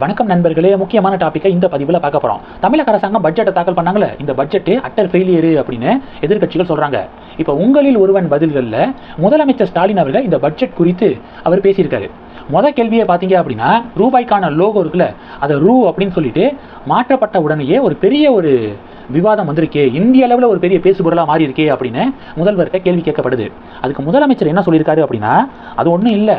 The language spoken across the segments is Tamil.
வணக்கம் நண்பர்களே முக்கியமான டாப்பிக்கை இந்த பதிவில் பார்க்க போகிறோம் தமிழக அரசாங்கம் பட்ஜெட்டை தாக்கல் பண்ணாங்களே இந்த பட்ஜெட்டு அட்டர் ஃபெயிலியர் அப்படின்னு எதிர்க்கட்சிகள் சொல்கிறாங்க இப்போ உங்களில் ஒருவன் பதில்களில் முதலமைச்சர் ஸ்டாலின் அவர்கள் இந்த பட்ஜெட் குறித்து அவர் பேசியிருக்காரு. மொதல் கேள்வியை பார்த்தீங்க அப்படின்னா ரூபாய்க்கான லோகோ இருக்குல்ல அதை ரூ அப்படின்னு சொல்லிட்டு மாற்றப்பட்ட உடனேயே ஒரு பெரிய ஒரு விவாதம் வந்திருக்கே. இந்திய அளவில் ஒரு பெரிய பேசுபொருளாக மாறி இருக்கே அப்படின்னு முதல்வர்கிட்ட கேள்வி கேட்கப்படுது. அதுக்கு முதலமைச்சர் என்ன சொல்லியிருக்காரு அப்படின்னா அது ஒன்றும் இல்லை.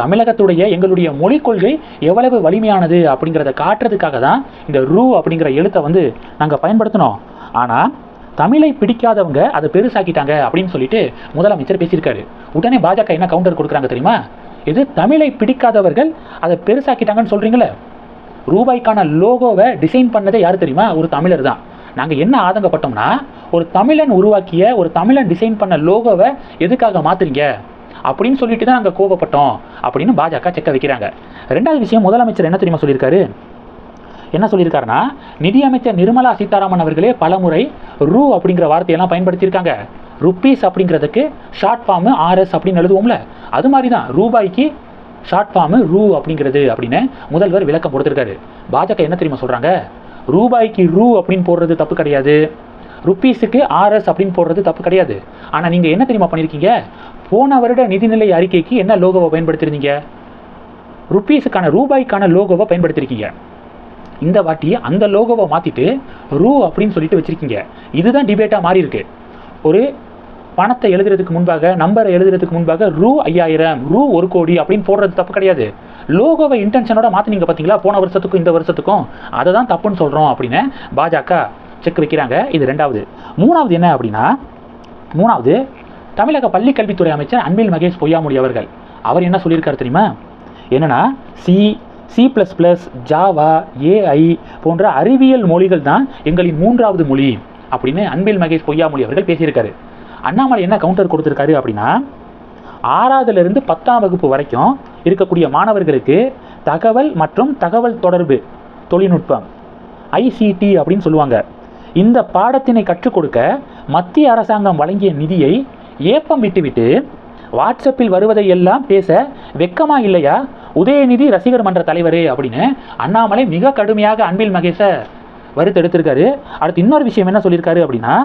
தமிழகத்துடைய எங்களுடைய மொழிக் கொள்கை எவ்வளவு வலிமையானது அப்படிங்கிறத காட்டுறதுக்காக தான் இந்த ரூ அப்படிங்கிற எழுத்தை வந்து நாங்கள் பயன்படுத்தினோம். ஆனால் தமிழை பிடிக்காதவங்க அதை பெருசாக்கிட்டாங்க அப்படின்னு சொல்லிட்டு முதலமைச்சர் பேசியிருக்காரு. உடனே பாஜக என்ன கவுண்டர் கொடுக்குறாங்க தெரியுமா? இது தமிழை பிடிக்காதவர்கள் அதை பெருசாக்கிட்டாங்கன்னு சொல்கிறீங்களே ரூபாய்க்கான லோகோவை டிசைன் பண்ணதே யார் தெரியுமா? ஒரு தமிழர் தான். நாங்கள் என்ன ஆதங்கப்பட்டோம்னா ஒரு தமிழன் உருவாக்கிய ஒரு தமிழன் டிசைன் பண்ண லோகோவை எதுக்காக மாற்றுறீங்க அப்படின்னு சொல்லிட்டு தான் நாங்கள் கோபப்பட்டோம் அப்படின்னு பாஜக செக்க வைக்கிறாங்க. ரெண்டாவது விஷயம் முதலமைச்சர் என்ன தெரியுமா சொல்லியிருக்காரு? என்ன சொல்லியிருக்காருன்னா நிதியமைச்சர் நிர்மலா சீதாராமன் அவர்களே பலமுறை ரூ அப்படிங்கிற வார்த்தையெல்லாம் பயன்படுத்தியிருக்காங்க. ருப்பீஸ் அப்படிங்கிறதுக்கு ஷார்ட் ஃபார்மு ஆர்எஸ் அப்படின்னு எழுதுவோம்ல அது மாதிரி தான் ரூபாய்க்கு ஷார்ட் ஃபார்மு ரூ அப்படிங்கிறது அப்படின்னு முதல்வர் விளக்கம் கொடுத்துருக்காரு. பாஜக என்ன தெரியுமா சொல்கிறாங்க ரூபாய்க்கு ரூ அப்படின்னு போடுறது தப்பு கிடையாது. ருப்பீஸுக்கு ஆர்எஸ் அப்படின்னு போடுறது தப்பு கிடையாது. ஆனால் நீங்கள் என்ன தெரியுமா பண்ணியிருக்கீங்க போன வருட நிதிநிலை அறிக்கைக்கு என்ன லோகோவை பயன்படுத்தியிருந்தீங்க ருப்பீஸுக்கான ரூபாய்க்கான லோகோவை பயன்படுத்தியிருக்கீங்க இந்த வாட்டி அந்த லோகோவை மாற்றிட்டு ரூ அப்படின்னு சொல்லிட்டு வச்சுருக்கீங்க. இதுதான் டிபேட்டாக மாறி இருக்கு ஒரு பணத்தை எழுதுறதுக்கு முன்பாக நம்பரை எழுதுறதுக்கு முன்பாக ரூ ஐயாயிரம் ரூ ஒரு கோடி அப்படின்னு போடுறது தப்பு கிடையாது. லோகோவை இன்டென்ஷனோட மாற்றினீங்க பார்த்தீங்களா போன வருஷத்துக்கும் இந்த வருஷத்துக்கும். அதை தான் தப்புன்னு சொல்கிறோம் அப்படின்னு பாஜக செக் வைக்கிறாங்க இது ரெண்டாவது. மூணாவது என்ன அப்படின்னா மூணாவது தமிழக பள்ளிக்கல்வித்துறை அமைச்சர் அன்பில் மகேஷ் பொய்யாமொழி அவர்கள் அவர் என்ன சொல்லியிருக்காரு தெரியுமா? என்னென்னா C C plus plus Java AI போன்ற அறிவியல் மொழிகள் தான் எங்களின் மூன்றாவது மொழி அப்படின்னு அன்பில் மகேஷ் பொய்யாமொழி அவர்கள் பேசியிருக்காரு. அண்ணாமலை என்ன கவுண்டர் கொடுத்துருக்காரு அப்படின்னா ஆறாவதுலேருந்து பத்தாம் வகுப்பு வரைக்கும் இருக்கக்கூடிய மாணவர்களுக்கு தகவல் மற்றும் தகவல் தொடர்பு தொழில்நுட்பம் ஐசிடி அப்படின்னு சொல்லுவாங்க. இந்த பாடத்தினை கற்றுக் கொடுக்க மத்திய அரசாங்கம் வழங்கிய நிதியை ஏப்பம் விட்டுவிட்டு வாட்ஸ்அப்பில் வருவதை எல்லாம் பேச வெக்கமா இல்லையா? உதயநிதி ரசிகர் மன்ற தலைவரே அப்படின்னு அண்ணாமலை மிக கடுமையாக அன்பில் மகேஷை வறுத்தெடுத்திருக்காரு அடுத்து இன்னொரு விஷயம் என்ன சொல்லியிருக்காரு அப்படின்னா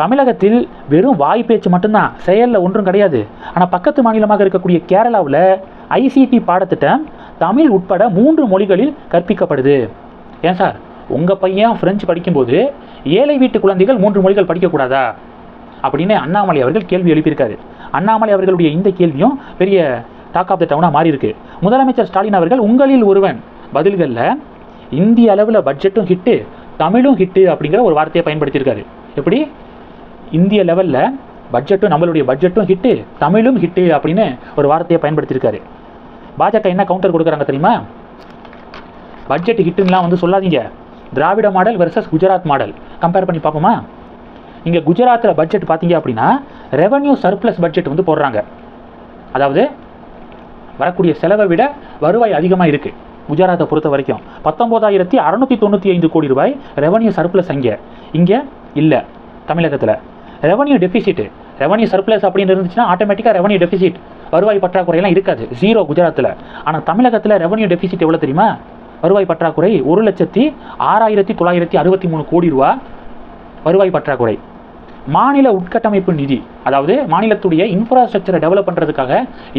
தமிழகத்தில் வெறும் வாய் பேச்சு மட்டும்தான் செயலில் ஒன்றும் கிடையாது. ஆனால் பக்கத்து மாநிலமாக இருக்கக்கூடிய கேரளாவில் ஐசிடி பாடத்திட்டம் தமிழ் உட்பட மூன்று மொழிகளில் கற்பிக்கப்படுது. ஏன் சார்? உங்கள் பையன் ஃப்ரெஞ்சு படிக்கும்போது ஏழை வீட்டு குழந்தைகள் மூன்று மொழிகள் படிக்கக்கூடாதா? அப்படின்னு அண்ணாமலை அவர்கள் கேள்வி எழுப்பியிருக்காரு. அண்ணாமலை அவர்களுடைய இந்த கேள்வியும் பெரிய டாக் ஆஃப் த டவுனாக மாறி இருக்கு முதலமைச்சர் ஸ்டாலின் அவர்கள் உங்களில் ஒருவன் பதில்களில் இந்திய அளவில் பட்ஜெட்டும் ஹிட்டு தமிழும் ஹிட்டு அப்படிங்கிற ஒரு வார்த்தையை பயன்படுத்தியிருக்காரு. எப்படி? இந்திய லெவலில் பட்ஜெட்டும் நம்மளுடைய பட்ஜெட்டும் ஹிட்டு தமிழும் ஹிட்டு அப்படின்னு ஒரு வார்த்தையை பயன்படுத்தியிருக்காரு. பாஜக என்ன கவுண்டர் கொடுக்குறாங்க தெரியுமா? பட்ஜெட் ஹிட்டுன்னெலாம் வந்து சொல்லாதீங்க. Dravida model versus Gujarat model. Compare பண்ணி பார்ப்போமா? இங்கே குஜராத்தில் பட்ஜெட் பார்த்தீங்க அப்படின்னா ரெவன்யூ சர்ப்ளஸ் பட்ஜெட் வந்து போடுறாங்க. அதாவது வரக்கூடிய செலவை விட வருவாய் அதிகமாக இருக்குது குஜராத்தை பொறுத்த வரைக்கும். பத்தொம்போதாயிரத்தி அறநூற்றி தொண்ணூற்றி ஐந்து கோடி ரூபாய் ரெவன்யூ சர்ப்ளஸ் அங்கே. இங்கே இல்லை தமிழகத்தில். ரெவன்யூ டெஃபிசிட் ரெவன்யூ சர்ப்ளஸ் அப்படின்னு இருந்துச்சுன்னா ஆட்டோமேட்டிக்காக ரெவன்யூ டெஃபிசிட் வருவாய் பற்றாக்குறையெல்லாம் இருக்காது. ஜீரோ குஜராத்தில் ஆனால் தமிழகத்தில் ரெவன்யூ டெஃபிசிட் எவ்வளோ தெரியுமா? வருவாய் பற்றாக்குறை ஒரு லட்சத்தி ஆறாயிரத்தி தொள்ளாயிரத்தி அறுபத்தி மூணு கோடி ரூபா வருவாய் பற்றாக்குறை. மாநில உட்கட்டமைப்பு நிதி அதாவது மாநிலத்துடைய இன்ஃப்ராஸ்ட்ரக்சரை டெவலப் பண்ணுறதுக்காக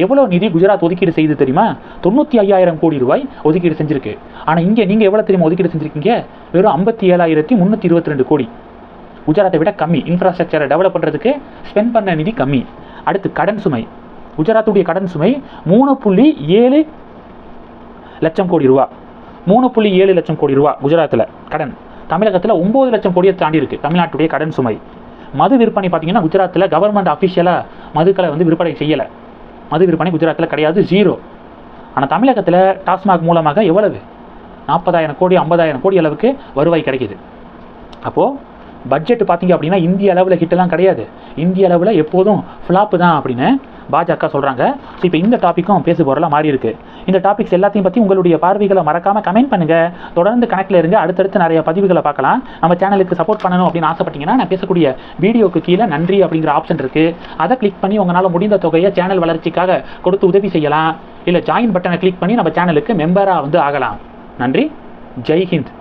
எவ்வளோ நிதி குஜராத் ஒதுக்கீடு செய்து தெரியுமா? தொண்ணூற்றி ஐயாயிரம் கோடி ரூபாய் ஒதுக்கீடு செஞ்சுருக்கு. ஆனால் இங்கே நீங்கள் எவ்வளோ தெரியுமா ஒதுக்கீடு செஞ்சிருக்கீங்க? வெறும் ஐம்பத்தி ஏழாயிரத்தி முந்நூற்றி இருபத்தி ரெண்டு கோடி. குஜராத்தை விட கம்மி. இன்ஃப்ராஸ்ட்ரக்சரை டெவலப் பண்ணுறதுக்கு ஸ்பெண்ட் பண்ண நிதி கம்மி. அடுத்து கடன் சுமை. குஜராத்துடைய கடன் சுமை மூணு புள்ளி ஏழு லட்சம் கோடி ரூபா. மூணு புள்ளி ஏழு லட்சம் கோடி ரூபா குஜராத்தில் கடன். தமிழகத்தில் ஒம்பது லட்சம் கோடியை தாண்டி இருக்குது தமிழ்நாட்டுடைய கடன் சுமை. மது விற்பனை பார்த்தீங்கன்னா குஜராத்தில் கவர்மெண்ட் அஃபிஷியலாக மதுக்களை வந்து விற்பனை செய்யலை. மது விற்பனை குஜராத்தில் கிடையாது ஜீரோ ஆனால் தமிழகத்தில் டாஸ்மாக் மூலமாக எவ்வளவு? நாற்பதாயிரம் கோடி ஐம்பதாயிரம் கோடி அளவுக்கு வருவாய் கிடைக்குது. அப்போது பட்ஜெட் பார்த்தீங்க அப்படின்னா இந்திய அளவில் ஹிட்டெல்லாம் கிடையாது. இந்திய அளவில் எப்போதும் ஃப்ளாப்பு தான் அப்படின்னு பாஜக சொல்கிறாங்க ஸோ இப்போ இந்த டாப்பிக்கும் பேசு பொருளாக மாறி இருக்கு. இந்த டாபிக்ஸ் எல்லாத்தையும் பற்றி உங்களுடைய பார்வைகளை மறக்காமல் கமெண்ட் பண்ணுங்கள் தொடர்ந்து கணக்கில் இருங்க. அடுத்தடுத்து நிறைய பதிவுகளை பார்க்கலாம். நம்ம சேனலுக்கு சப்போர்ட் பண்ணணும் அப்படின்னு ஆசைப்பட்டீங்கன்னா நான் பேசக்கூடிய வீடியோக்கு கீழே நன்றி அப்படிங்கிற ஆப்ஷன் இருக்குது அதை கிளிக் பண்ணி உங்களால் முடிந்த தொகையை சேனல் வளர்ச்சிக்காக கொடுத்து உதவி செய்யலாம். இல்லை ஜாயின் பட்டனை கிளிக் பண்ணி நம்ம சேனலுக்கு மெம்பராக வந்து ஆகலாம். நன்றி. ஜெய் ஹிந்த்.